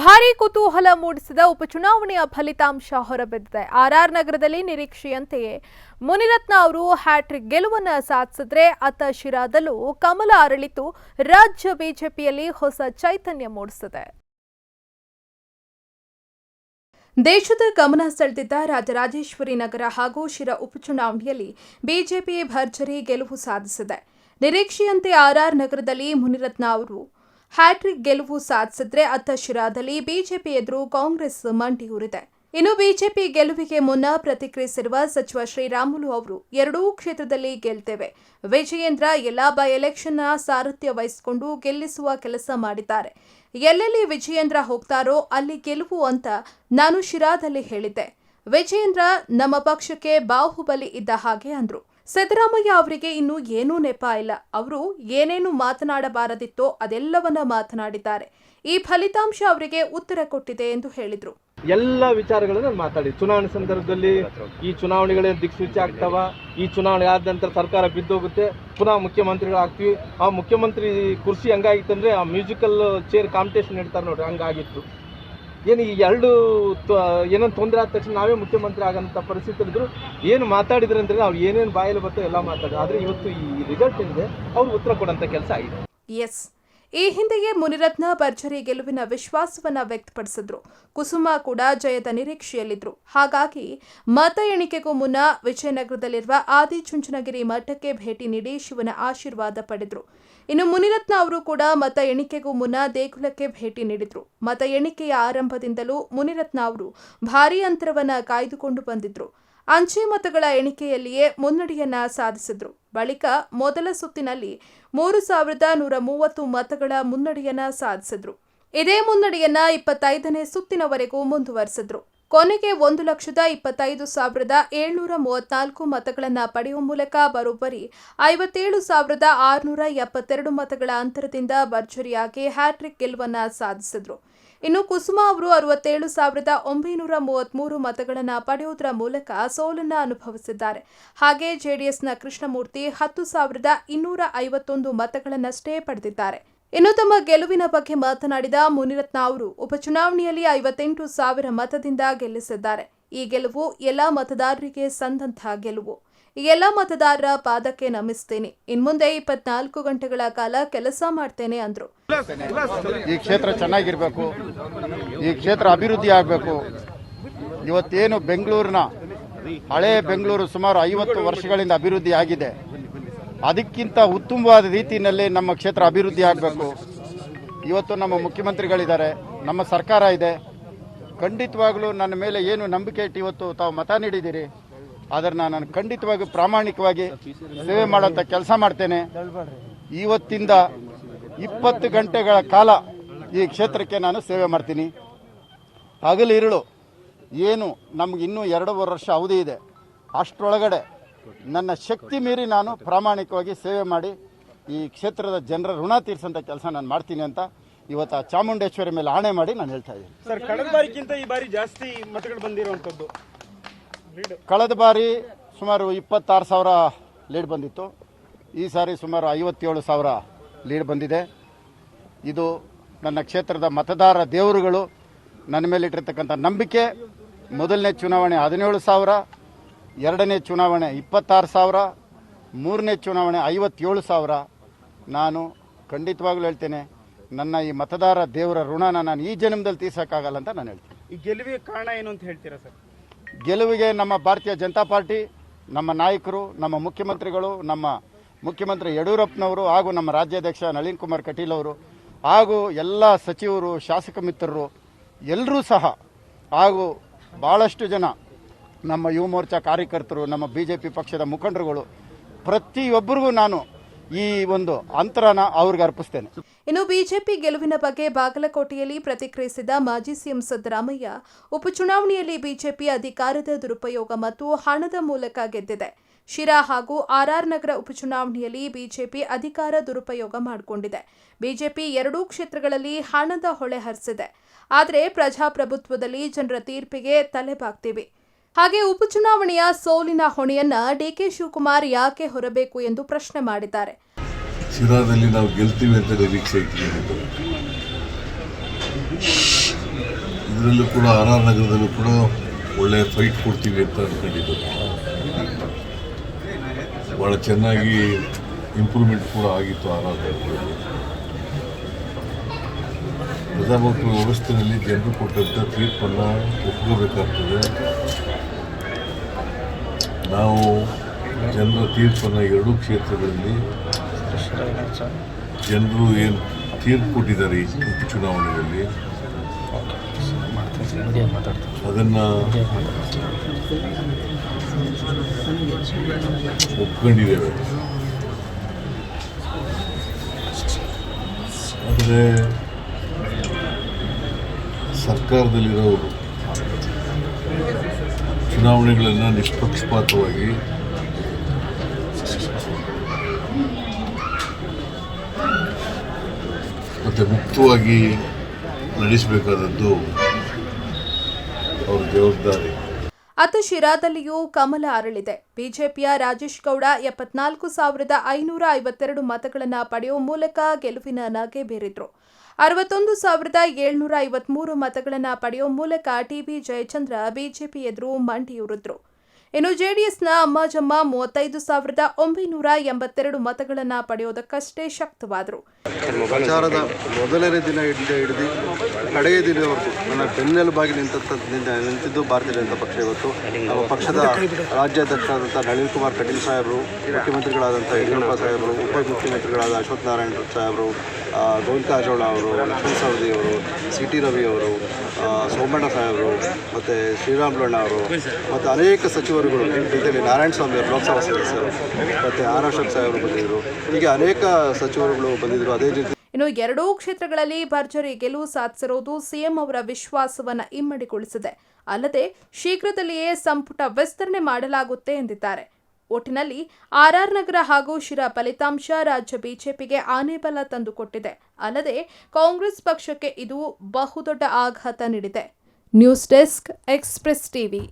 ಭಾರೀ ಕುತೂಹಲ ಮೂಡಿಸಿದ ಉಪಚುನಾವಣೆಯ ಫಲಿತಾಂಶ ಹೊರಬಿದ್ದಿದೆ. ಆರ್ಆರ್ ನಗರದಲ್ಲಿ ನಿರೀಕ್ಷೆಯಂತೆಯೇ ಮುನಿರತ್ನ ಅವರು ಹ್ಯಾಟ್ರಿಕ್ ಗೆಲುವನ್ನು ಸಾಧಿಸಿದ್ರೆ ಅತ ಶಿರಾದಲ್ಲೂ ಕಮಲ ಅರಳಿತು. ರಾಜ್ಯ ಬಿಜೆಪಿಯಲ್ಲಿ ಹೊಸ ಚೈತನ್ಯ ಮೂಡಿಸಿದೆ. ದೇಶದ ಗಮನ ಸೆಳೆದಿದ್ದ ರಾಜರಾಜೇಶ್ವರಿ ನಗರ ಹಾಗೂ ಶಿರಾ ಉಪಚುನಾವಣೆಯಲ್ಲಿ ಬಿಜೆಪಿ ಭರ್ಜರಿ ಗೆಲುವು ಸಾಧಿಸಿದೆ. ನಿರೀಕ್ಷೆಯಂತೆ ಆರ್ಆರ್ ನಗರದಲ್ಲಿ ಮುನಿರತ್ನ ಅವರು ಹ್ಯಾಟ್ರಿಕ್ ಗೆಲುವು ಸಾಧಿಸಿದ್ರೆ ಅತ್ತ ಶಿರಾದಲ್ಲಿ ಬಿಜೆಪಿ ಎದುರು ಕಾಂಗ್ರೆಸ್ ಮಂಡಿಯೂರಿದೆ ಇನ್ನು ಬಿಜೆಪಿ ಗೆಲುವಿಗೆ ಮುನ್ನ ಪ್ರತಿಕ್ರಿಯಿಸಿರುವ ಸಚಿವ ಶ್ರೀರಾಮುಲು ಅವರು, ಎರಡೂ ಕ್ಷೇತ್ರದಲ್ಲಿ ಗೆಲ್ತೇವೆ. ವಿಜಯೇಂದ್ರ ಎಲ್ಲಾ ಬೈ ಎಲೆಕ್ಷನ್ನ ಸಾರಥ್ಯ ವಹಿಸಿಕೊಂಡು ಗೆಲ್ಲಿಸುವ ಕೆಲಸ ಮಾಡಿದ್ದಾರೆ. ಎಲ್ಲೆಲ್ಲಿ ವಿಜಯೇಂದ್ರ ಹೋಗ್ತಾರೋ ಅಲ್ಲಿ ಗೆಲುವು ಅಂತ ನಾನು ಶಿರಾದಲ್ಲಿ ಹೇಳಿದ್ದೆ. ವಿಜಯೇಂದ್ರ ನಮ್ಮ ಪಕ್ಷಕ್ಕೆ ಬಾಹುಬಲಿ ಇದ್ದ ಹಾಗೆ ಅಂದ್ರು. ಸಿದ್ದರಾಮಯ್ಯ ಅವರಿಗೆ ಇನ್ನು ಏನೂ ನೆಪ ಇಲ್ಲ. ಅವರು ಏನೇನು ಮಾತನಾಡಬಾರದಿತ್ತೋ ಅದೆಲ್ಲವನ್ನ ಮಾತನಾಡಿದ್ದಾರೆ. ಈ ಫಲಿತಾಂಶ ಅವರಿಗೆ ಉತ್ತರ ಕೊಟ್ಟಿದೆ ಎಂದು ಹೇಳಿದರು. ಎಲ್ಲ ವಿಚಾರಗಳನ್ನು ಮಾತಾಡಿ. ಚುನಾವಣೆ ಸಂದರ್ಭದಲ್ಲಿ ಈ ಚುನಾವಣೆಗಳೇ ದಿಕ್ಸೂಚಿ ಆಗ್ತಾವ. ಈ ಚುನಾವಣೆ ಆದ ನಂತರ ಸರ್ಕಾರ ಬಿದ್ದೋಗುತ್ತೆ. ಪುನಃ ಮುಖ್ಯಮಂತ್ರಿಗಳಾಗ್ತೀವಿ ಆ ಮುಖ್ಯಮಂತ್ರಿ ಕುರ್ಸಿ ಹಂಗಾಗಿತ್ತಂದ್ರೆ ಆ ಮ್ಯೂಸಿಕಲ್ ಚೇರ್ ಕಾಂಪಿಟೇಷನ್ ಇಡ್ತಾರೆ ನೋಡ್ರಿ, ಹಂಗಾಗಿತ್ತು. ಏನು ಈ ಎರಡು ಏನೇನು ತೊಂದರೆ ಆದ ತಕ್ಷಣ ನಾವೇ ಮುಖ್ಯಮಂತ್ರಿ ಆಗೋಂಥ ಪರಿಸ್ಥಿತಿ ಇದ್ರು ಏನು ಮಾತಾಡಿದ್ರೆ ಅಂದ್ರೆ ಅವ್ರು ಏನೇನು ಬಾಯಲ್ಲಿ ಬರ್ತೋ ಎಲ್ಲ ಮಾತಾಡೋದು ಆದರೆ ಇವತ್ತು ಈ ರಿಸಲ್ಟ್ ಏನಿದೆ, ಅವ್ರು ಉತ್ತರ ಕೊಡೋಂಥ ಕೆಲಸ ಆಗಿದೆ. ಎಸ್ ಈ ಹಿಂದೆಯೇ ಮುನಿರತ್ನ ಭರ್ಜರಿ ಗೆಲುವಿನ ವಿಶ್ವಾಸವನ್ನ ವ್ಯಕ್ತಪಡಿಸಿದ್ರು. ಕುಸುಮ ಕೂಡ ಜಯದ ನಿರೀಕ್ಷೆಯಲ್ಲಿದ್ರು. ಹಾಗಾಗಿ ಮತ ಎಣಿಕೆಗೂ ಮುನ್ನ ವಿಜಯನಗರದಲ್ಲಿರುವ ಆದಿಚುಂಚನಗಿರಿ ಮಠಕ್ಕೆ ಭೇಟಿ ನೀಡಿ ಶಿವನ ಆಶೀರ್ವಾದ ಪಡೆದ್ರು. ಇನ್ನು ಮುನಿರತ್ನ ಅವರು ಕೂಡ ಮತ ಎಣಿಕೆಗೂ ಮುನ್ನ ದೇಗುಲಕ್ಕೆ ಭೇಟಿ ನೀಡಿದ್ರು. ಮತ ಎಣಿಕೆಯ ಆರಂಭದಿಂದಲೂ ಮುನಿರತ್ನ ಅವರು ಭಾರೀ ಅಂತರವನ್ನ ಕಾಯ್ದುಕೊಂಡು ಬಂದಿದ್ರು. ಅಂಚೆ ಮತಗಳ ಎಣಿಕೆಯಲ್ಲಿಯೇ ಮುನ್ನಡೆಯನ್ನ ಸಾಧಿಸಿದ್ರು. ಬಳಿಕ ಮೊದಲ ಸುತ್ತಿನಲ್ಲಿ ಮೂರು ಸಾವಿರದ ನೂರ ಮೂವತ್ತು ಮತಗಳ ಮುನ್ನಡೆಯನ್ನ ಸಾಧಿಸಿದ್ರು. ಇದೇ ಮುನ್ನಡೆಯನ್ನ ಇಪ್ಪತ್ತೈದನೇ ಸುತ್ತಿನವರೆಗೂ ಮುಂದುವರೆಸಿದ್ರು. ಕೊನೆಗೆ ಒಂದು ಲಕ್ಷದ ಇಪ್ಪತ್ತೈದು ಸಾವಿರದ ಏಳ್ನೂರ ಮೂವತ್ನಾಲ್ಕು ಮತಗಳನ್ನು ಪಡೆಯುವ ಮೂಲಕ ಬರೋಬ್ಬರಿ ಐವತ್ತೇಳು ಸಾವಿರದ ಆರುನೂರ ಎಪ್ಪತ್ತೆರಡು ಮತಗಳ ಅಂತರದಿಂದ ಭರ್ಜರಿಯಾಗಿ ಹ್ಯಾಟ್ರಿಕ್ ಗೆಲುವನ್ನು ಸಾಧಿಸಿದ್ರು. ಇನ್ನು ಕುಸುಮ ಅವರು ಅರವತ್ತೇಳು ಸಾವಿರದ ಒಂಬೈನೂರ ಮೂವತ್ಮೂರು ಮತಗಳನ್ನು ಪಡೆಯುವುದರ ಮೂಲಕ ಸೋಲನ್ನು ಅನುಭವಿಸಿದ್ದಾರೆ. ಹಾಗೆ ಜೆಡಿಎಸ್ನ ಕೃಷ್ಣಮೂರ್ತಿ ಹತ್ತು ಸಾವಿರದ ಇನ್ನೂರ ಐವತ್ತೊಂದು ಮತಗಳನ್ನಷ್ಟೇ ಪಡೆದಿದ್ದಾರೆ. ಇನ್ನು ತಮ್ಮ ಗೆಲುವಿನ ಬಗ್ಗೆ ಮಾತನಾಡಿದ ಮುನಿರತ್ನ ಅವರು, ಉಪಚುನಾವಣೆಯಲ್ಲಿ ಐವತ್ತೆಂಟು ಸಾವಿರ ಮತದಿಂದ ಗೆಲ್ಲಿಸಿದ್ದಾರೆ. ಈ ಗೆಲುವು ಎಲ್ಲಾ ಮತದಾರರಿಗೆ ಸಂದಂಥ ಗೆಲುವು. ಈ ಎಲ್ಲ ಮತದಾರರ ಪಾದಕ್ಕೆ ನಮಿಸ್ತೇನೆ. ಇನ್ಮುಂದೆ ಇಪ್ಪತ್ನಾಲ್ಕು ಗಂಟೆಗಳ ಕಾಲ ಕೆಲಸ ಮಾಡ್ತೇನೆ ಅಂದ್ರು. ಈ ಕ್ಷೇತ್ರ ಚೆನ್ನಾಗಿರ್ಬೇಕು. ಈ ಕ್ಷೇತ್ರ ಅಭಿವೃದ್ಧಿ ಆಗಬೇಕು. ಇವತ್ತೇನು ಬೆಂಗಳೂರಿನ ಹಳೆ ಬೆಂಗಳೂರು ಸುಮಾರು ಐವತ್ತು ವರ್ಷಗಳಿಂದ ಅಭಿವೃದ್ಧಿ ಆಗಿದೆ. ಅದಕ್ಕಿಂತ ಉತ್ತಮವಾದ ರೀತಿಯಲ್ಲಿ ನಮ್ಮ ಕ್ಷೇತ್ರ ಅಭಿವೃದ್ಧಿ ಆಗಬೇಕು. ಇವತ್ತು ನಮ್ಮ ಮುಖ್ಯಮಂತ್ರಿಗಳಿದ್ದಾರೆ. ನಮ್ಮ ಸರ್ಕಾರ ಇದೆ. ಖಂಡಿತವಾಗಲೂ ನನ್ನ ಮೇಲೆ ಏನು ನಂಬಿಕೆ ಇಟ್ಟು ಇವತ್ತು ತಾವು ಮತ ನೀಡಿದ್ದೀರಿ? ಅದನ್ನು ನಾನು ಖಂಡಿತವಾಗಿ ಪ್ರಾಮಾಣಿಕವಾಗಿ ಸೇವೆ ಮಾಡುವಂಥ ಕೆಲಸ ಮಾಡ್ತೇನೆ. ಇವತ್ತಿಂದ ಇಪ್ಪತ್ತು ಗಂಟೆಗಳ ಕಾಲ ಈ ಕ್ಷೇತ್ರಕ್ಕೆ ನಾನು ಸೇವೆ ಮಾಡ್ತೀನಿ. ಹಗಲು ಇರುಳು ಏನು ನಮ್ಗೆ ಇನ್ನೂ ಎರಡೂವರೆ ವರ್ಷ ಅವಧಿ ಇದೆ. ಅಷ್ಟರೊಳಗಡೆ ನನ್ನ ಶಕ್ತಿ ಮೀರಿ ನಾನು ಪ್ರಾಮಾಣಿಕವಾಗಿ ಸೇವೆ ಮಾಡಿ ಈ ಕ್ಷೇತ್ರದ ಜನರ ಋಣ ತೀರಿಸಂತ ಕೆಲಸ ನಾನು ಮಾಡ್ತೀನಿ ಅಂತ ಇವತ್ತು ಚಾಮುಂಡೇಶ್ವರಿ ಮೇಲೆ ಆಣೆ ಮಾಡಿ ನಾನು ಹೇಳ್ತಾ ಇದ್ದೀನಿ. ಸರ್, ಕಳೆದ ಬಾರಿಗಿಂತ ಈ ಬಾರಿ ಜಾಸ್ತಿ ಮತಗಳು ಬಂದಿರುವಂತದ್ದು. ಕಳೆದ ಬಾರಿ ಸುಮಾರು ಇಪ್ಪತ್ತಾರು ಸಾವಿರ ಲೀಡ್ ಬಂದಿತ್ತು. ಈ ಸಾರಿ ಸುಮಾರು ಐವತ್ತೇಳು ಸಾವಿರ ಲೀಡ್ ಬಂದಿದೆ. ಇದು ನನ್ನ ಕ್ಷೇತ್ರದ ಮತದಾರ ದೇವರುಗಳು ನನ್ನ ಮೇಲೆ ಇಟ್ಟಿರ್ತಕ್ಕಂಥ ನಂಬಿಕೆ. ಮೊದಲನೇ ಚುನಾವಣೆ ಹದಿನೇಳು ಸಾವಿರ ಎರಡನೇ ಚುನಾವಣೆ ಇಪ್ಪತ್ತಾರು ಸಾವಿರ ಮೂರನೇ ಚುನಾವಣೆ ಐವತ್ತೇಳು ಸಾವಿರ. ನಾನು ಖಂಡಿತವಾಗ್ಲೂ ಹೇಳ್ತೇನೆ ನನ್ನ ಈ ಮತದಾರ ದೇವರ ಋಣನ ನಾನು ಈ ಜನ್ಮದಲ್ಲಿ ತೀರ್ಸೋಕ್ಕಾಗಲ್ಲ ಅಂತ ನಾನು ಹೇಳ್ತೀನಿ. ಈ ಗೆಲುವಿಗೆ ಕಾರಣ ಏನು ಅಂತ ಹೇಳ್ತೀರಾ ಸರ್? ಗೆಲುವಿಗೆ ನಮ್ಮ ಭಾರತೀಯ ಜನತಾ ಪಾರ್ಟಿ, ನಮ್ಮ ನಾಯಕರು, ನಮ್ಮ ಮುಖ್ಯಮಂತ್ರಿಗಳು, ನಮ್ಮ ಮುಖ್ಯಮಂತ್ರಿ ಯಡಿಯೂರಪ್ಪನವರು ಹಾಗೂ ನಮ್ಮ ರಾಜ್ಯಾಧ್ಯಕ್ಷ ನಳಿನ್ ಕುಮಾರ್ ಕಟೀಲ್ ಅವರು ಹಾಗೂ ಎಲ್ಲ ಸಚಿವರು, ಶಾಸಕ ಮಿತ್ರರು ಎಲ್ಲರೂ ಸಹ ಹಾಗೂ ಭಾಳಷ್ಟು ಜನ ನಮ್ಮ ಯುವ ಮೋರ್ಚಾ ಕಾರ್ಯಕರ್ತರು, ನಮ್ಮ ಬಿ ಜೆ ಪಿ ಪಕ್ಷದ ಮುಖಂಡರುಗಳು, ಪ್ರತಿಯೊಬ್ಬರಿಗೂ ನಾನು ಈ ಒಂದು ಅಂತರನ ಅವ್ರಿಗೆ ಅರ್ಪಿಸ್ತೇನೆ. ಇನ್ನು ಬಿಜೆಪಿ ಗೆಲುವಿನ ಬಗ್ಗೆ ಬಾಗಲಕೋಟೆಯಲ್ಲಿ ಪ್ರತಿಕ್ರಿಯಿಸಿದ ಮಾಜಿ ಸಿಎಂ ಸಿದ್ದರಾಮಯ್ಯ, ಉಪಚುನಾವಣೆಯಲ್ಲಿ ಬಿಜೆಪಿ ಅಧಿಕಾರದ ದುರುಪಯೋಗ ಮತ್ತು ಹಣದ ಮೂಲಕ ಗೆದ್ದಿದೆ. ಶಿರಾ ಹಾಗೂ ಆರ್ಆರ್ ನಗರ ಉಪಚುನಾವಣೆಯಲ್ಲಿ ಬಿಜೆಪಿ ಅಧಿಕಾರ ದುರುಪಯೋಗ ಮಾಡಿಕೊಂಡಿದೆ. ಬಿಜೆಪಿ ಎರಡೂ ಕ್ಷೇತ್ರಗಳಲ್ಲಿ ಹಣದ ಹೊಳೆ ಹರಿಸಿದೆ. ಆದರೆ ಪ್ರಜಾಪ್ರಭುತ್ವದಲ್ಲಿ ಜನರ ತೀರ್ಪಿಗೆ ತಲೆಬಾಗ್ತೀವಿ. ಹಾಗೆ ಉಪಚುನಾವಣೆಯ ಸೋಲಿನ ಹೊಣೆಯನ್ನ ಡಿಕೆ ಶಿವಕುಮಾರ್ ಯಾಕೆ ಹೊರಬೇಕು ಎಂದು ಪ್ರಶ್ನೆ ಮಾಡಿದ್ದಾರೆ. ಶಿರಾದಲ್ಲಿ ನಾವು ಗೆಲ್ತೀವಿ ಅಂತ ನಿರೀಕ್ಷೆ ಇಟ್ಕೊಂಡಿದ್ದು ಇದರಲ್ಲೂ ಕೂಡ ಆರ್ ಆರ್ ನಗರದಲ್ಲೂ ಕೂಡ ಒಳ್ಳೆ ಫೈಟ್ ಕೊಡ್ತೀವಿ ಅಂತ ಅಂದ್ಕೊಂಡಿದ್ದಾರೆ ಭಾಳ ಚೆನ್ನಾಗಿ ಇಂಪ್ರೂವ್ಮೆಂಟ್ ಕೂಡ ಆಗಿತ್ತು ಆರ್ ಆರ್ ನಗರದಲ್ಲಿ. ಪ್ರಜಾಪ್ರಭುತ್ವ ವ್ಯವಸ್ಥೆಯಲ್ಲಿ ಜನರು ಕೊಟ್ಟಂಥ ತೀರ್ಪನ್ನು ಒಪ್ಕೋಬೇಕಾಗ್ತದೆ. ನಾವು ಜನರ ತೀರ್ಪನ್ನು ಎರಡೂ ಕ್ಷೇತ್ರಗಳಲ್ಲಿ ಜನರು ಏನು ತೀರ್ಪು ಕೊಟ್ಟಿದ್ದಾರೆ ಈ ಚುನಾವಣೆಯಲ್ಲಿ ಅದನ್ನು ಒಪ್ಕೊಂಡಿದ್ದೇವೆ. ಆದರೆ ಸರ್ಕಾರದಲ್ಲಿರೋರು ಚುನಾವಣೆಗಳನ್ನು ನಿಷ್ಪಕ್ಷಪಾತವಾಗಿ ಮತ್ತು ಮುಕ್ತವಾಗಿ ನಡೆಸಬೇಕಾದದ್ದು ಅವ್ರ ಜವಾಬ್ದಾರಿ. ಅತ ಶಿರಾದಲ್ಲಿಯೂ ಕಮಲ ಅರಳಿದೆ. ಬಿಜೆಪಿಯ ರಾಜೇಶ್ ಗೌಡ ಎಪ್ಪತ್ನಾಲ್ಕು ಸಾವಿರದ ಐನೂರ ಐವತ್ತೆರಡು ಮತಗಳನ್ನು ಪಡೆಯುವ ಮೂಲಕ ಗೆಲುವಿನ ನಗೆ ಬೀರಿದ್ರು. ಅರವತ್ತೊಂದು ಸಾವಿರದ ಏಳ್ನೂರ ಐವತ್ಮೂರು ಮತಗಳನ್ನು ಪಡೆಯುವ ಮೂಲಕ ಟಿಬಿ ಜಯಚಂದ್ರ ಬಿಜೆಪಿ ಎದುರು ಮಂಡಿಯೂರಿದ್ರು. ಇನ್ನು ಜೆಡಿಎಸ್ನ ಅಮ್ಮಾಜಮ್ಮ ಮೂವತ್ತೈದು ಸಾವಿರದ ಒಂಬೈನೂರ ಎಂಬತ್ತೆರಡು ಮತಗಳನ್ನು ಪಡೆಯುವುದಕ್ಕಷ್ಟೇ ಶಕ್ತವಾದರು. ಪ್ರಚಾರದ ಮೊದಲನೇ ದಿನ ಹಿಡಿದು ಕಡೆಯ ದಿನವರೆಗೂ ನನ್ನ ಬೆನ್ನೆಲುಬಾಗಿ ನಿಂತ ನಿಂತಿದ್ದು ಭಾರತೀಯ ಜನತಾ ಪಕ್ಷ ಇವತ್ತು. ನಮ್ಮ ಪಕ್ಷದ ರಾಜ್ಯಾಧ್ಯಕ್ಷರಾದಂಥ ನಳಿನ್ ಕುಮಾರ್ ಕಟೀಲ್ ಸಾಹೇಬರು, ಮುಖ್ಯಮಂತ್ರಿಗಳಾದಂಥ ಯಡಿಯೂರಪ್ಪ ಸಾಹೇಬರು, ಉಪಮುಖ್ಯಮಂತ್ರಿಗಳಾದ ಅಶ್ವಥ್ ನಾರಾಯಣ ಸಾಹೇಬರು ಗೋವಿಂದ ಕಾರಜೋಳ ಅವರು, ಲಕ್ಷ್ಮಣ ಸವದಿ ಅವರು ಸಿ ಟಿ ರವಿ ಅವರು ಸೋಮಣ್ಣ ಸಾಹೇಬರು, ಮತ್ತು ಶ್ರೀರಾಮುಲಣ್ಣ ಅವರು, ಮತ್ತು ಅನೇಕ ಸಚಿವರುಗಳು ಜೊತೆಯಲ್ಲಿ ನಾರಾಯಣ ಸ್ವಾಮಿ ಅವರು ಲೋಕಸಭಾ ಸದಸ್ಯರು, ಮತ್ತು ಆರ್ ಅಶೋಕ್ ಸಾಹೇಬರು ಬಂದಿದ್ದರು ಹೀಗೆ ಅನೇಕ ಸಚಿವರುಗಳು ಬಂದಿದ್ದರು ಅದೇ ರೀತಿ ಇನ್ನು ಎರಡೂ ಕ್ಷೇತ್ರಗಳಲ್ಲಿ ಭರ್ಜರಿ ಗೆಲುವು ಸಾಧಿಸಿರುವುದು ಸಿಎಂ ಅವರ ವಿಶ್ವಾಸವನ್ನು ಇಮ್ಮಡಿಗೊಳಿಸಿದೆ ಅಲ್ಲದೆ ಶೀಘ್ರದಲ್ಲಿಯೇ ಸಂಪುಟ ವಿಸ್ತರಣೆ ಮಾಡಲಾಗುತ್ತೆ ಎಂದಿದ್ದಾರೆ. ಒಟ್ಟಿನಲ್ಲಿ ಆರ್ಆರ್ ನಗರ ಹಾಗೂ ಶಿರಾ ಫಲಿತಾಂಶ ರಾಜ್ಯ ಬಿಜೆಪಿಗೆ ಆನೆಬಲ ತಂದುಕೊಟ್ಟಿದೆ. ಅಲ್ಲದೆ ಕಾಂಗ್ರೆಸ್ ಪಕ್ಷಕ್ಕೆ ಇದು ಬಹುದೊಡ್ಡ ಆಘಾತ ನೀಡಿದೆ. News desk express TV.